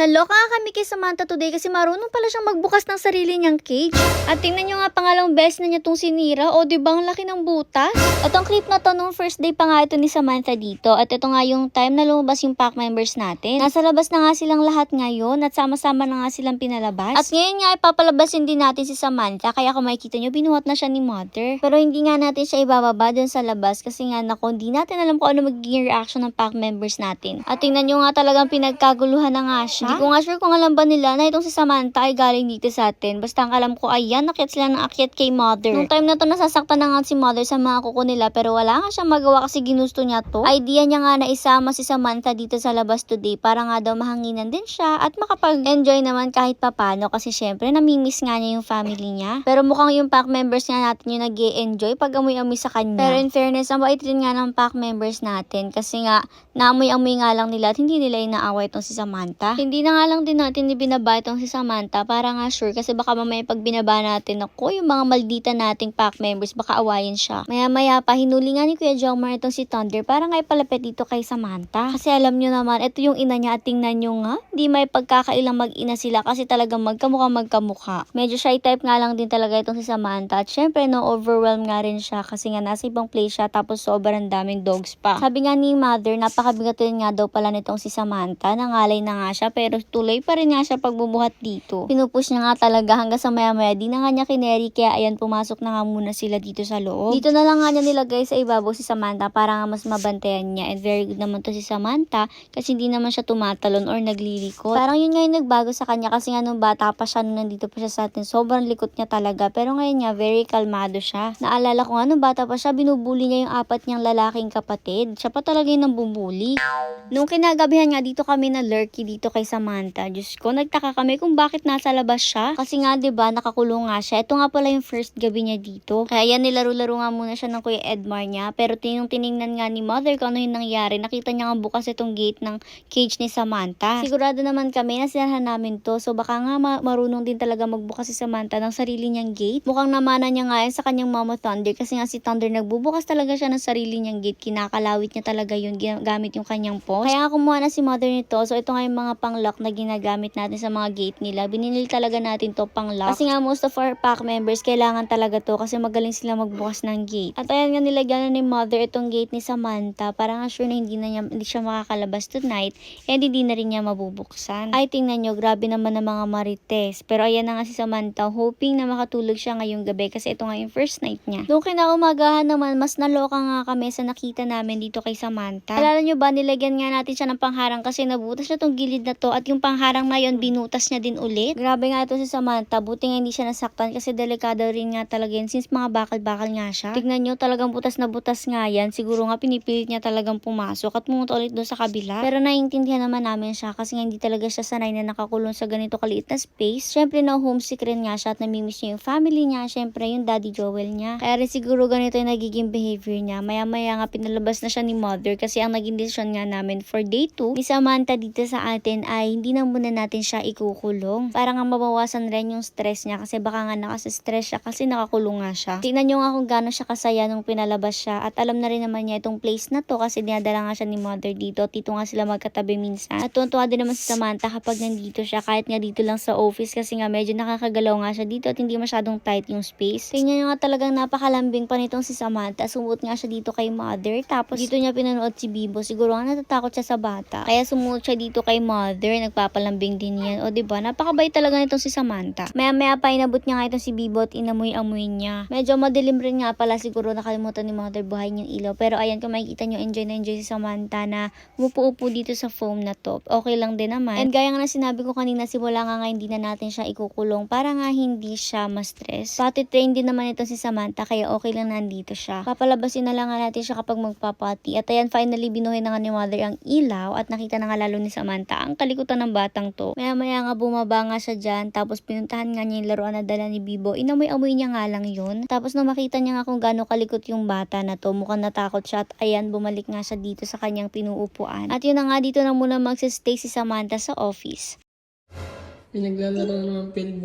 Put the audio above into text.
Naloka kami kay Samantha today kasi marunong pala siyang magbukas ng sarili niyang cage. At tingnan niyo nga pangalang best na niya tong sinira. O di ba ang laki ng butas? At ang clip na to nung first day pa nga ito ni Samantha dito. At ito nga yung time na lumabas yung pack members natin. Nasa labas na nga silang lahat ngayon at sama-sama na nga silang pinalabas. At ngayon nga ipapalabasin din natin si Samantha. Kaya kung makikita niyo, binuhat na siya ni mother. Pero hindi nga natin siya ibababa dun sa labas kasi nga nako, hindi natin alam kung ano magiging reaction ng pack members natin. At tingnan nyo nga talagang pinagkaguluhan na nga siya. Hindi ko nga sure kung alam ba nila na itong si Samantha ay galing dito sa atin. Basta ang alam ko, ayan, nakyat sila ng akyat kay mother. Nung time na to, nasasaktan na nga si mother sa mga kuko nila pero wala nga siyang magawa kasi ginusto niya to. Idea niya nga na isama si Samantha dito sa labas today para nga daw mahanginan din siya at makapag-enjoy naman kahit papano kasi syempre namimiss nga niya yung family niya. Pero mukhang yung pack members nga natin yung nag enjoy pag amoy-amoy sa kanya. Pero in fairness, ang bait rin nga ng pack members natin kasi nga naamoy-amoy nga lang nila at hindi nila inaaway itong si Samantha. Hindi na nga lang din natin ibinaba itong si Samantha para nga sure kasi baka mamaya pag binaba natin ako yung mga maldita nating pack members baka awayin siya. Maya-maya pa hinuli nga ni Kuya Jomar itong si Thunder para nga ipalapit dito kay Samantha. Kasi alam nyo naman, ito yung ina niya at tingnan nyo nga, di may pagkakailang mag-ina sila kasi talagang magkamukha magkamukha. Medyo shy type nga lang din talaga itong si Samantha at syempre no overwhelm nga rin siya kasi nga nasa ibang place siya tapos sobrang daming dogs pa. Sabi nga ni mother, napakabigat nga daw pala nitong si Samantha, nangalay na nga siya pero tuloy pa rin nga siya pagbubuhat dito. Pinupush niya nga talaga hanggang sa maya maya di na nga niya kineri kaya ayan pumasok na nga muna sila dito sa loob. Dito na lang nga niya nilagay sa ibabaw si Samantha para nga mas mabantayan niya and very good naman to si Samantha kasi hindi naman siya tumatalon or naglilikot. Parang yun nga yung nagbago sa kanya kasi nga nung bata pa siya nung nandito pa siya sa atin sobrang likot niya talaga pero ngayon nga very kalmado siya. Naalala ko nga nung bata pa siya binubuli niya yung apat niyang lalaking kapatid. Siya pa talaga yung nambubuli. Nung kinagabihan nga dito kami na lurky dito kay Samantha. Diyos ko, nagtaka kami kung bakit nasa labas siya. Kasi nga 'di ba nakakulong nga siya. Ito nga pala yung first gabi niya dito. Kaya yan nilaro-laro nga muna siya ng Kuya Edmar niya. Pero tinong tiningnan nga ni mother kung ano yung nangyari. Nakita niya nga bukas itong gate ng cage ni Samantha. Sigurado naman kami na sinarhan namin to. So baka nga ma- marunong din talaga magbukas si Samantha ng sarili niyang gate. Mukhang namana niya nga yan sa kanyang mama Thunder. Kasi nga si Thunder nagbubukas talaga siya ng sarili niyang gate. Kinakalawit niya talaga yun gamit yung kanyang post. Kaya kumuha na si mother nito. So ito nga yung mga pang-lock na ginagamit natin sa mga gate nila. Bininil talaga natin to pang-lock. Kasi nga most of our pack members kailangan talaga to kasi magaling sila magbukas ng gate. At ayan nga nilagyan na ni mother itong gate ni Samantha para nga sure na hindi na niya, hindi siya makakalabas tonight and hindi na rin niya mabubuksan. Ay tingnan nyo, grabe naman ng mga marites. Pero ayan na nga si Samantha, hoping na makatulog siya ngayong gabi kasi ito nga yung first night niya. Noong kinaumagahan naman, mas naloka nga kami sa nakita namin dito kay Samantha. Alala nyo ba, nilagyan nga natin siya ng pangharang kasi nabutas na tong gilid na to at yung pangharang na yon binutas niya din ulit. Grabe nga ito si Samantha, buti nga hindi siya nasaktan kasi delikado rin nga talaga yan since mga bakal-bakal nga siya. Tignan nyo, talagang butas na butas nga yan. Siguro nga pinipilit niya talagang pumasok at pumunta ulit doon sa kabila. Pero naiintindihan naman namin siya kasi nga hindi talaga siya sanay na nakakulong sa ganito kaliit na space. Siyempre na homesick rin nga siya at namimiss niya yung family niya. Siyempre yung daddy Joel niya. Kaya rin siguro ganito yung nagiging behavior niya. Maya-maya nga pinalabas na siya ni mother kasi ang naging decision nga namin for day 2 ni Samantha dito sa atin ay hindi na muna natin siya ikukulong. Para nga mabawasan rin yung stress niya kasi baka nga nakasa-stress siya kasi nakakulong nga siya. Tingnan nyo nga kung gaano siya kasaya nung pinalabas siya at alam na rin naman niya itong place na to kasi dinadala nga siya ni mother dito. Tito nga sila magkatabi minsan. At tuwan din naman si Samantha kapag nandito siya kahit nga dito lang sa office kasi nga medyo nakakagalaw nga siya dito at hindi masyadong tight yung space. Tingnan nyo nga talagang napakalambing pa nitong si Samantha. Sumuot nga siya dito kay mother tapos dito niya pinanood si Bibo. Siguro nga natatakot siya sa bata. Kaya sumuot siya dito kay mother. Nagpapalambing din yan. O diba? Napakabait talaga nitong si Samantha. Maya maya pa inabot niya nga itong si Bibo at inamoy-amoy niya. Medyo madilim rin nga pala siguro nakalimutan ni mother buhayin yung ilaw. Pero ayan kung makikita nyo enjoy na enjoy si Samantha na umupo-upo dito sa foam na to. Okay lang din naman. And gaya nga na sinabi ko kanina simula nga nga hindi na natin siya ikukulong para nga hindi siya ma-stress. Pati train din naman ito si Samantha kaya okay lang nandito siya. Papalabasin na lang nga natin siya kapag magpapati. At ayan finally binuhay na nga ni mother ang ilaw at nakita na nga lalo ni Samantha ang kalikutan ng batang to. Maya maya nga bumaba nga siya dyan tapos pinuntahan nga niya yung laruan na dala ni Bibo. Inamoy-amoy niya nga lang yun. Tapos nung makita niya nga kung gaano kalikot yung bata na to mukhang natakot siya at ayan bumalik nga siya dito sa kanyang pinuupuan. At yun na nga dito na muna magsistay si Samantha sa office. Pinaglalaro naman film